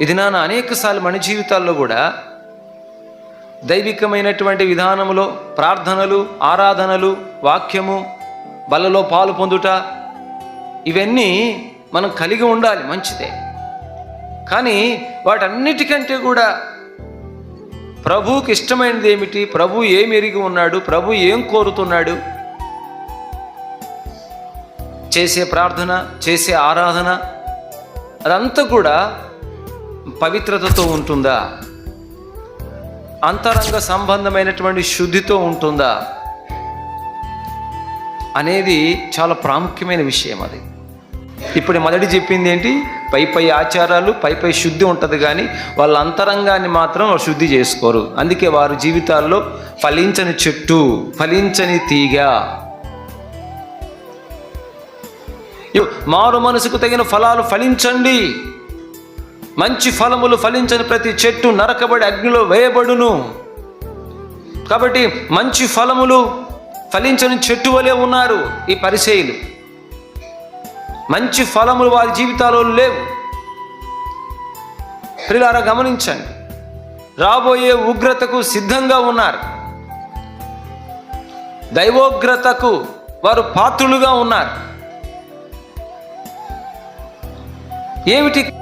ఇది నాన్న అనేకసార్లు మన జీవితాల్లో కూడా దైవికమైనటువంటి విధానములో ప్రార్థనలు ఆరాధనలు వాక్యము బలలో పాలు పొందుట ఇవన్నీ మనం కలిగి ఉండాలి మంచిదే. కానీ వాటన్నిటికంటే కూడా ప్రభువుకి ఇష్టమైనది ఏమిటి? ప్రభు ఏం ఎరిగి ఉన్నాడు? ప్రభు ఏం కోరుతున్నాడు? చేసే ప్రార్థన చేసే ఆరాధన అదంతా కూడా పవిత్రతతో ఉంటుందా? అంతరంగ సంబంధమైనటువంటి శుద్ధితో ఉంటుందా? అనేది చాలా ప్రాముఖ్యమైన విషయం అది. ఇప్పుడు మొదటి చెప్పింది ఏంటి? పై పై ఆచారాలు పై పై శుద్ధి ఉంటుంది కానీ వాళ్ళ అంతరంగాన్ని మాత్రం శుద్ధి చేసుకోరు. అందుకే వారి జీవితాల్లో ఫలించని చెట్టు ఫలించని తీగ. మారు మనసుకు తగిన ఫలాలు ఫలించండి. మంచి ఫలములు ఫలించని ప్రతి చెట్టు నరకబడి అగ్నిలో వేయబడును. కాబట్టి మంచి ఫలములు ఫలించని చెట్టు వలె ఉన్నారు ఈ పరిచయులు మంచి ఫలములు వారి జీవితాల్లో లేవు. ప్రిలారా గమనించండి. రాబోయే ఉగ్రతకు సిద్ధంగా ఉన్నారు. దైవోగ్రతకు వారు పాత్రులుగా ఉన్నారు. ఏమిటి